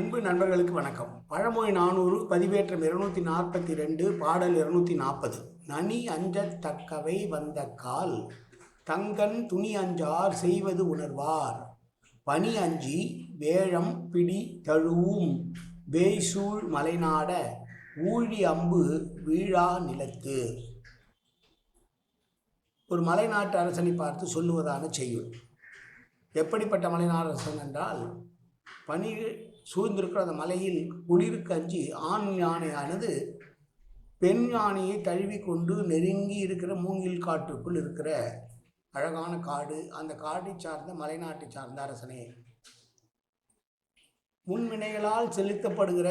அன்பு நண்பர்களுக்கு வணக்கம். பழமொழி நானூறு பதிவேற்றம் இருநூத்தி நாற்பத்தி ரெண்டு பாடல் இருநூத்தி நாற்பது. நனி அஞ்சத் தக்கவை வந்த கால் தங்கன் துணி அஞ்சார் செய்வது உணர்வார். பனி அஞ்சி வேழம் பிடி தழுவும் வேய்சூழ் மலைநாட ஊழி அம்பு வீழா நிலத்து. ஒரு மலைநாட்டு அரசனை பார்த்து சொல்லுவதான செய்யுள். எப்படிப்பட்ட மலைநாடு அரசன் என்றால் பனி சூழ்ந்திருக்கிற அந்த மலையில் குளிருக்கு அஞ்சி ஆண் யானையானது பெண் யானையை தழுவி கொண்டு நெருங்கி இருக்கிற மூங்கில் காட்டுக்குள் இருக்கிற அழகான காடு அந்த காட்டை சார்ந்த மலைநாட்டை சார்ந்த அரசனே. முன்வினைகளால் செலுத்தப்படுகிற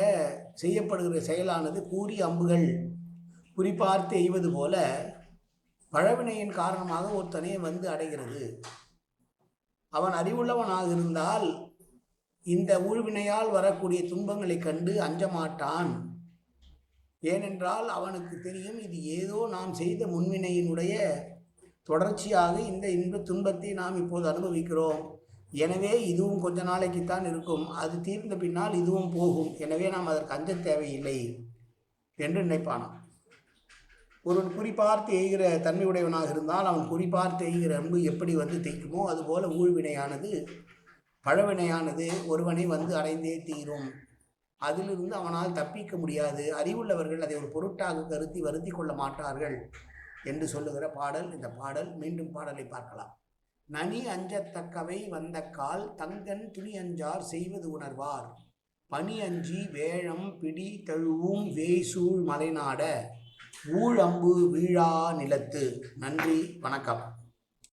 செய்யப்படுகிற செயலானது கூறி அம்புகள். குறிப்பார்த்து எய்வது போல பழவினையின் காரணமாக ஒருத்தனை வந்து அடைகிறது. அவன் அறிவுள்ளவனாக இருந்தால் இந்த ஊழ்வினையால் வரக்கூடிய துன்பங்களைக் கண்டு அஞ்ச மாட்டான் ஏனென்றால் அவனுக்கு தெரியும் இது ஏதோ நாம் செய்த முன்வினையினுடைய தொடர்ச்சியாக இந்த இன்ப துன்பத்தை நாம் இப்போது அனுபவிக்கிறோம். எனவே இதுவும் கொஞ்ச நாளைக்குத்தான் இருக்கும். அது தீர்ந்த பின்னால் இதுவும் போகும். எனவே நாம் அதற்கு அஞ்ச தேவையில்லை என்று நினைப்பானான் ஒருவன் குறிப்பார்த்து எய்கிற தன்மையுடையவனாக இருந்தால் அவன் குறிப்பார்த்து எய்கிற அன்பு எப்படி வந்து தைக்குமோ அதுபோல ஊழ்வினையானது பழவினையானது ஒருவனை வந்து அடைந்தே தீரும். அதிலிருந்து அவனால் தப்பிக்க முடியாது. அறிவுள்ளவர்கள் அதை ஒரு பொருட்டாக கருத்தி வருத்தி கொள்ள மாட்டார்கள் என்று சொல்லுகிற பாடல். இந்த பாடல் மீண்டும் பாடலை பார்க்கலாம். நனி அஞ்சத்தக்கவை வந்த கால் தங்கன் துணி அஞ்சார் செய்வது உணர்வார். பனி அஞ்சி வேழம் பிடி தழுவும் வேய்சூழ் மலைநாட ஊழம்பு வீழா நிலத்து. நன்றி வணக்கம்.